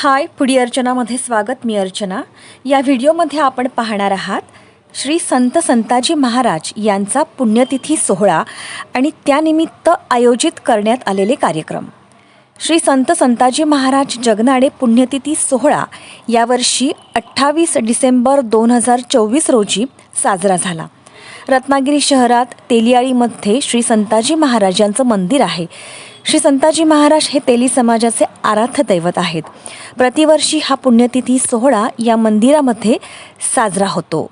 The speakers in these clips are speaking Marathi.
हाय पुढी अर्चनामध्ये स्वागत मी अर्चना. या व्हिडिओमध्ये आपण पाहणार आहात श्री संत संताजी महाराज यांचा पुण्यतिथी सोहळा आणि त्यानिमित्त आयोजित करण्यात आलेले कार्यक्रम. श्री संत संताजी महाराज जगनाडे पुण्यतिथी सोहळा यावर्षी अठ्ठावीस डिसेंबर दोन हजार चोवीस रोजी साजरा झाला. रत्नागिरी शहरात तेलियाळीमध्ये श्री संताजी महाराजांचं मंदिर आहे. श्री संताजी महाराज हे तेली समाजाचे आराध्य दैवत आहेत. प्रतिवर्षी हा पुण्यतिथी सोहळा या मंदिरामध्ये साजरा होतो.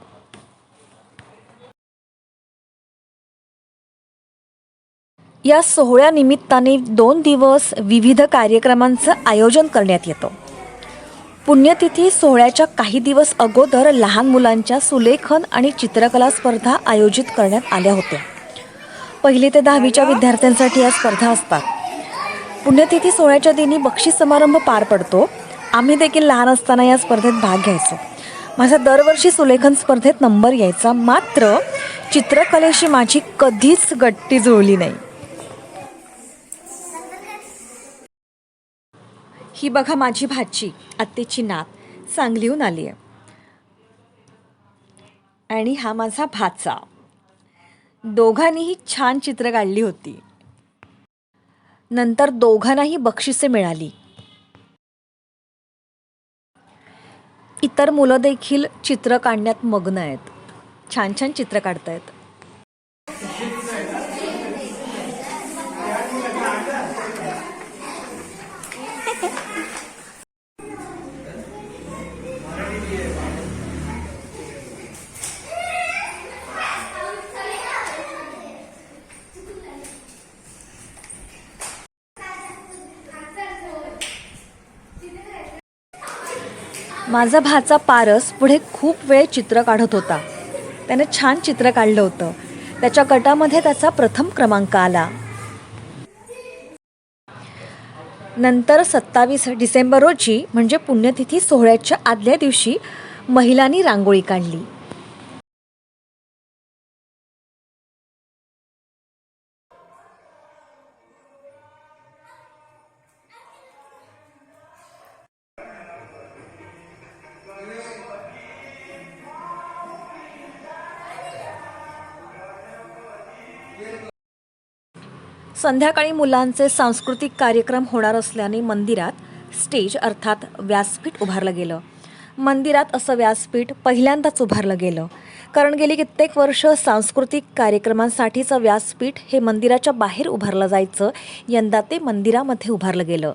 या सोहळ्यानिमित्ताने दोन दिवस विविध कार्यक्रमांचं आयोजन करण्यात येतं. पुण्यतिथी सोहळ्याच्या काही दिवस अगोदर लहान मुलांच्या सुलेखन आणि चित्रकला स्पर्धा आयोजित करण्यात आल्या होत्या. पहिली ते दहावीच्या विद्यार्थ्यांसाठी या स्पर्धा असतात. पुण्यतिथी सोहळ्याच्या दिनी बक्षीस समारंभ पार पडतो. आम्ही देखील लहान असताना या स्पर्धेत भाग घ्यायचो. माझा दरवर्षी सुलेखन स्पर्धेत नंबर यायचा. मात्र चित्रकलेशी माझी कधीच गट्टी जुळली नाही. ही बघा माझी भाची आत्तेची नात. सांगलीहून आली आहे. आणि हा माझा भाचा. दोघांनीही छान चित्र काढली होती. नंतर दोघांनाही बक्षिसे मिळाली. इतर मुलं देखील चित्र काढण्यात मग्न आहेत. छान छान चित्र काढतायत. माझा भाचा पारस पुढे खूप वेळ चित्र काढत होता. त्याने छान चित्र काढलं होतं. त्याच्या गटामध्ये त्याचा प्रथम क्रमांक आला. नंतर सत्तावीस डिसेंबर रोजी म्हणजे पुण्यतिथी सोहळ्याच्या आदल्या दिवशी महिलांनी रांगोळी काढली. संध्याकाळी मुलांचे सांस्कृतिक कार्यक्रम होणार असल्याने मंदिरात स्टेज अर्थात व्यासपीठ उभारलं गेलं. मंदिरात असं व्यासपीठ पहिल्यांदाच उभारलं गेलं. कारण गेली कित्येक वर्ष सांस्कृतिक कार्यक्रमांसाठीचं व्यासपीठ हे मंदिराच्या बाहेर उभारलं जायचं यंदा ते मंदिरामध्ये उभारलं गेलं.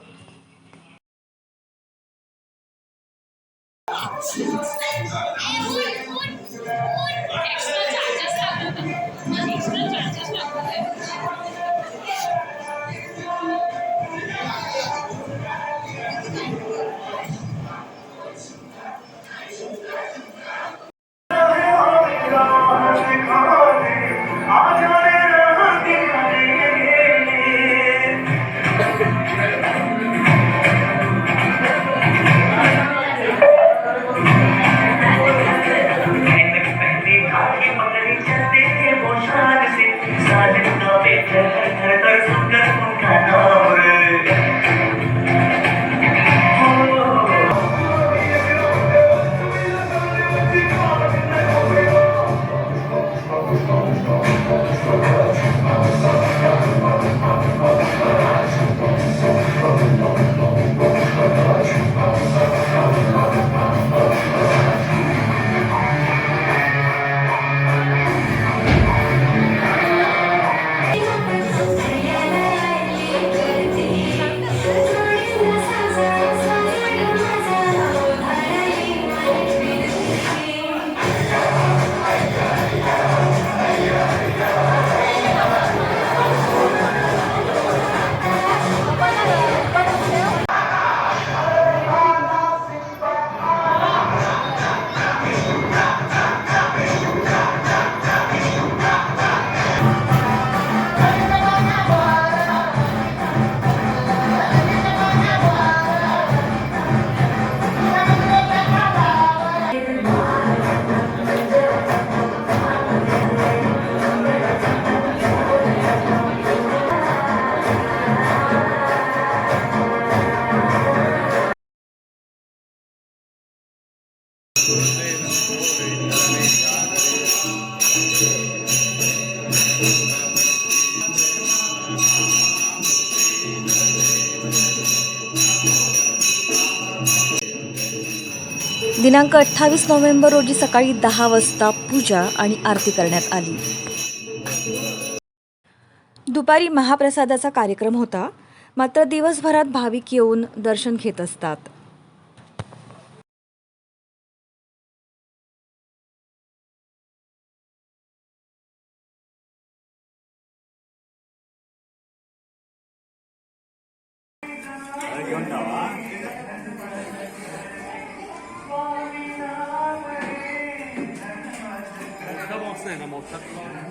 दिनांक अठ्ठावीस नोव्हेंबर रोजी सकाळी दहा वाजता पूजा आणि आरती करण्यात आली. दुपारी महाप्रसादाचा कार्यक्रम होता. मात्र दिवसभरात भाविक येऊन दर्शन घेत असतात. Chyba mocne na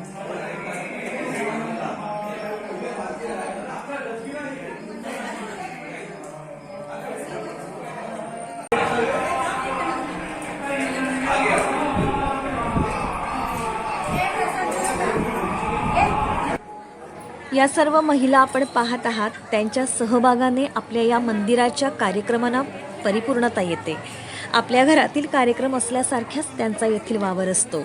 या सर्व महिला आपण पाहत आहात त्यांच्या सहभागाने आपल्या या मंदिराच्या कार्यक्रमांना परिपूर्णता येते. आपल्या घरातील कार्यक्रम असल्यासारख्याच त्यांचा येथील वावर असतो.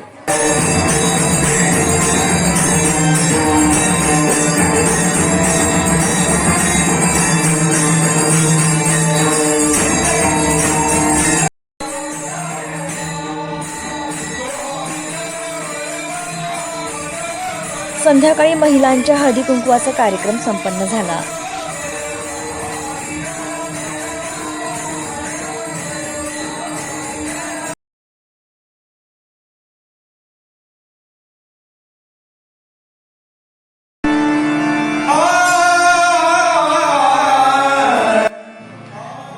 संध्याकाळी महिलांच्या हळदी कुंकवाचा कार्यक्रम संपन्न झाला.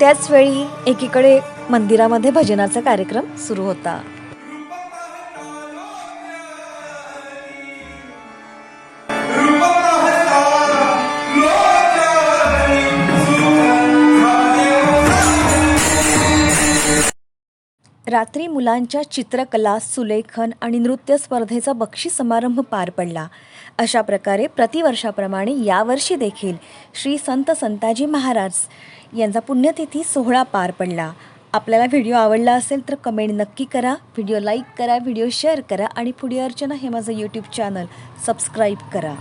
त्याच वेळी एकीकडे मंदिरामध्ये भजनाचा कार्यक्रम सुरू होता. रात्री मुलांच्या चित्रकला सुलेखन आणि नृत्य स्पर्धेचा बक्षीस समारंभ पार पडला. अशा प्रकारे प्रतिवर्षाप्रमाणे यावर्षी देखील श्री संत संताजी महाराज यांचा पुण्यतिथी सोहळा पार पडला. आपल्याला व्हिडिओ आवडला असेल तर कमेंट नक्की करा. व्हिडिओ लाईक करा व्हिडिओ शेअर करा आणि पुढे अर्चना हे माझं यूट्यूब चॅनल सबस्क्राईब करा.